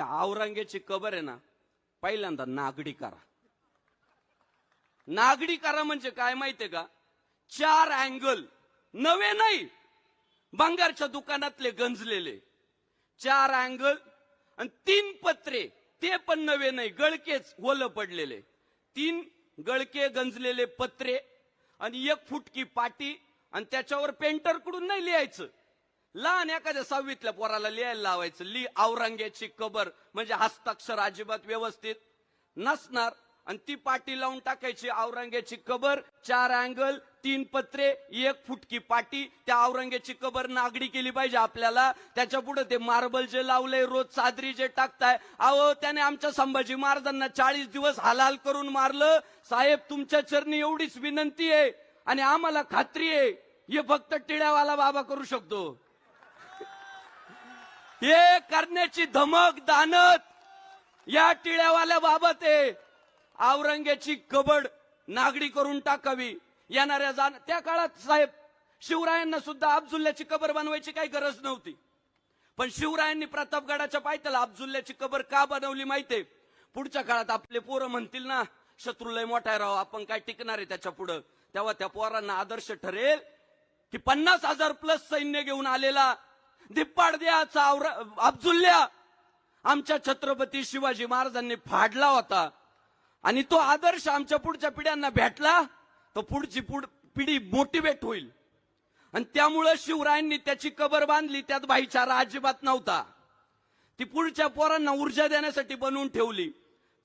त्या औरंगेची कबर आहे ना पहिल्यांदा नागडी करा नागडी करा म्हणजे काय माहितीये का? चार अँगल नवे नाही बंगारच्या दुकानातले गंजलेले. चार अँगल आणि तीन पत्रे ते पण नवे नाही गळकेच होलं पडलेले. तीन गळके गंजलेले पत्रे आणि एक फुटकी पाटी आणि त्याच्यावर पेंटरकडून नाही लिहायचं. लहान एखाद्या सहावीतल्या पोराला लिहायला लावायचं. ली औरंग्याची कबर म्हणजे हस्ताक्षर अजिबात व्यवस्थित नसणार. आणि ती पाटी लावून टाकायची औरंग्याची कबर चार अँगल तीन पत्रे एक फुटकी पाटी. त्या औरंग्याची कबर नागडी केली पाहिजे आपल्याला. त्याच्या पुढे ते मार्बल जे लावलंय रोज चादरी जे टाकताय. अहो त्याने आमच्या संभाजी महाराजांना चाळीस दिवस हालाल करून मारलं. साहेब तुमच्या चरणी एवढीच विनंती आहे आणि आम्हाला खात्री आहे. हे फक्त टिळ्यावाला बाबा करू शकतो. हे करण्याची धमक दानत या टिळ्यावाल्या बाबत आहे. औरंगाची कबड नागडी करून टाकावी येणाऱ्या जाण त्या काळात साहेब शिवरायांना सुद्धा अब्जुल्ल्याची कबर बनवायची काही गरज नव्हती. पण शिवरायांनी प्रतापगडाच्या पायथ्याला अब्जुल्ल्याची कबर का बनवली माहितीये पुढच्या काळात आपले पोरं म्हणतील ना शत्रू लय मोठा आहे राव आपण काय टिकणार आहे त्याच्या पुढं? तेव्हा त्या पोरांना आदर्श ठरेल की पन्नास हजार प्लस सैन्य घेऊन आलेला दिप्पाडद्या चावरा अब्जुल्ल्या आमच्या छत्रपती शिवाजी महाराजांनी फाडला होता. आणि तो आदर्श आमच्या पुढच्या पिढ्यांना भेटला तर पुढची पुढ पिढी मोटिवेट होईल. आणि त्यामुळं शिवरायांनी त्याची कबर बांधली त्यात भाईचारा अजिबात नव्हता. ती पुढच्या पोरांना ऊर्जा देण्यासाठी बनवून ठेवली.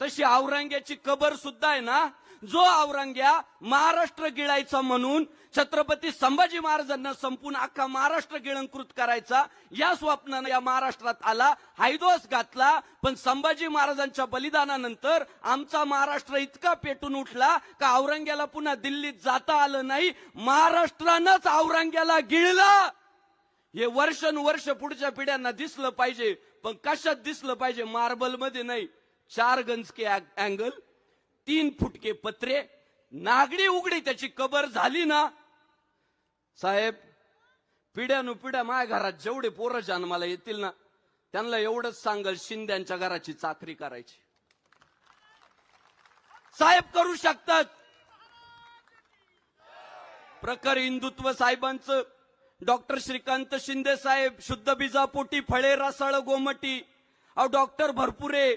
तशी औरंग्याची कबर सुद्धा आहे ना जो औरंग्या महाराष्ट्र गिळायचा म्हणून छत्रपती संभाजी महाराजांना संपून अख्खा महाराष्ट्र गिळंकृत करायचा या स्वप्नानं या महाराष्ट्रात आला हायदोस घातला पण संभाजी महाराजांच्या बलिदानानंतर आमचा महाराष्ट्र इतका पेटून उठला का औरंग्याला पुन्हा दिल्लीत जाता आलं नाही महाराष्ट्रानंच औरंग्याला गिळला. हे वर्षानुवर्ष पुढच्या पिढ्यांना दिसलं पाहिजे पण कशात दिसलं पाहिजे मार्बलमध्ये नाही चार गंजके अँगल तीन फुटके पत्रे नागडी उघडी त्याची कबर झाली ना? साहेब पिढ्यानु पिढ्या माझ्या घरात जेवढे पोरं जन्माला येतील ना त्यांना एवढंच सांगल शिंद्यांच्या घराची चाकरी करायची. साहेब करू शकतात. प्रखर हिंदुत्व साहेबांचं डॉक्टर श्रीकांत शिंदे साहेब शुद्ध बिजापोटी फळे रसाळ गोमटी. अहो डॉक्टर भरपुरे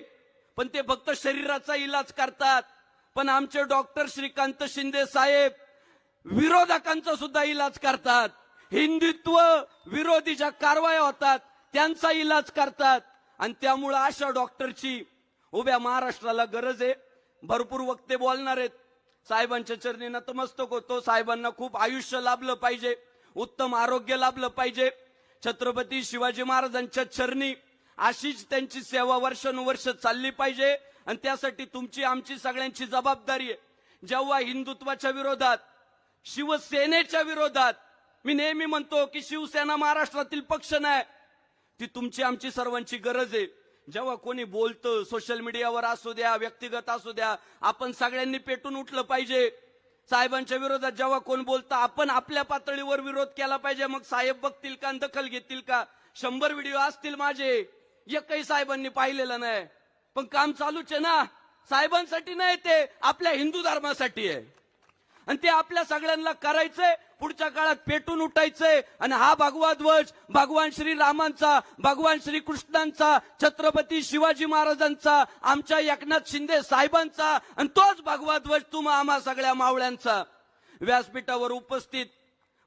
पण ते फक्त शरीराचा इलाज करतात. पण आमचे डॉक्टर श्रीकांत शिंदे साहेब विरोधकांचा सुद्धा इलाज करतात. हिंदुत्व विरोधी ज्या कारवाया होतात त्यांचा इलाज करतात. आणि त्यामुळं अशा डॉक्टरची उभ्या महाराष्ट्राला गरज आहे. भरपूर वक्ते बोलणार आहेत. साहेबांच्या चरणी नतमस्तक होतो. साहेबांना खूप आयुष्य लाभलं पाहिजे. उत्तम आरोग्य लाभलं पाहिजे. छत्रपती शिवाजी महाराजांच्या चरणी अशीच त्यांची सेवा वर्षानुवर्ष चालली पाहिजे. आणि त्यासाठी तुमची आमची सगळ्यांची जबाबदारी आहे. जेव्हा हिंदुत्वाच्या विरोधात शिवसेनेच्या विरोधात मी नेहमी म्हणतो की शिवसेना महाराष्ट्रातील पक्ष नाही ती तुमची आमची सर्वांची गरज आहे. जेव्हा कोणी बोलतं सोशल मीडियावर असू द्या व्यक्तिगत असू द्या आपण सगळ्यांनी पेटून उठलं पाहिजे. साहेबांच्या विरोधात जेव्हा कोण बोलतं आपण आपल्या पातळीवर विरोध केला पाहिजे. मग साहेब बघतील का आणि दखल घेतील का? शंभर व्हिडिओ असतील माझे. एकही साहेबांनी पाहिलेलं नाही. पण काम चालूच आहे ना. साहेबांसाठी नाही ते आपल्या हिंदू धर्मासाठी आहे. आणि ते आपल्या सगळ्यांना करायचंय पुढच्या काळात पेटून उठायचंय. आणि हा भगवा ध्वज भगवान श्री रामांचा भगवान श्री कृष्णांचा छत्रपती शिवाजी महाराजांचा आमच्या एकनाथ शिंदे साहेबांचा आणि तोच भगवा ध्वज तुम्हा आम्हा सगळ्या मावळ्यांचा. व्यासपीठावर उपस्थित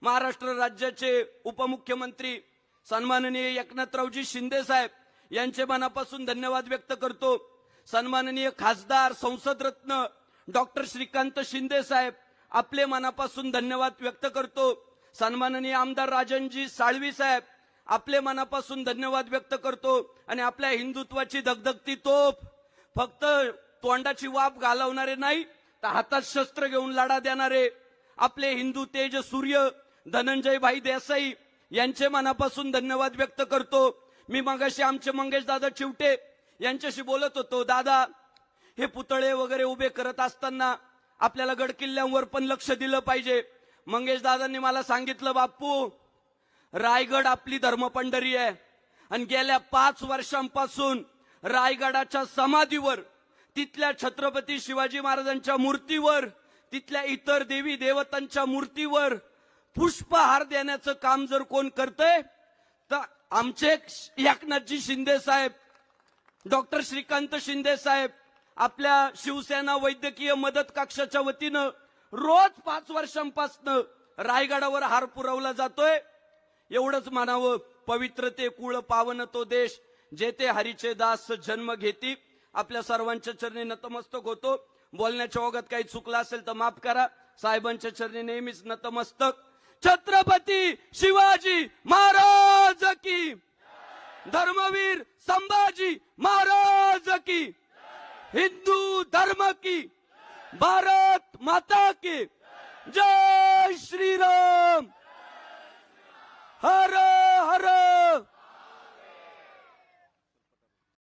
महाराष्ट्र राज्याचे उपमुख्यमंत्री सन्माननीय एकनाथरावजी शिंदे साहेब यांचे मनापासून धन्यवाद व्यक्त करतो. सन्माननीय खासदार संसद रत्न डॉक्टर श्रीकांत शिंदे साहेब आपले मनापासून धन्यवाद व्यक्त करतो. सन्माननीय आमदार राजनजी साळवी साहेब आपले मनापासून धन्यवाद व्यक्त करतो. आणि आपल्या हिंदुत्वाची धगधगती तोफ फक्त तोंडाची वाप घालवणारे नाही तर हातात शस्त्र घेऊन लढा देणारे आपले हिंदू तेज सूर्य धनंजय भाई देसाई यांचे मनापासून धन्यवाद व्यक्त करतो. मी मगाशी आमचे मंगेश दादा चिवटे यांच्याशी बोलत होतो दादा हे पुतळे वगैरे उभे करत असताना आपल्याला गड किल्ल्यांवर पण लक्ष दिलं पाहिजे. मंगेश दादांनी मला सांगितलं बाप्पू रायगड आपली धर्मपंढरी आहे आणि गेल्या पाच वर्षांपासून रायगडाच्या समाधीवर तिथल्या छत्रपती शिवाजी महाराजांच्या मूर्तीवर तिथल्या इतर देवी देवतांच्या मूर्तीवर पुष्पहार देण्याचं काम जर कोण करतंय आमचे एकनाथजी शिंदे साहेब डॉक्टर श्रीकांत शिंदे साहेब आपल्या शिवसेना वैद्यकीय मदत कक्षाच्या वतीनं रोज पाच वर्षांपासनं रायगडावर हार पुरवला जातोय. एवढंच म्हणावं पवित्र ते कुळ पावन तो देश जेथे हरीचे दास जन्म घेती. आपल्या सर्वांच्या चरणी नतमस्तक होतो. बोलण्याच्या ओघात काही चुकलं असेल तर माफ करा. साहेबांच्या चरणी नेहमीच नतमस्तक. छत्रपती शिवाजी महाराज की. धर्मवीर संभाजी महाराज की. हिंदू धर्म की. भारत माता की. जय श्रीराम. हर हर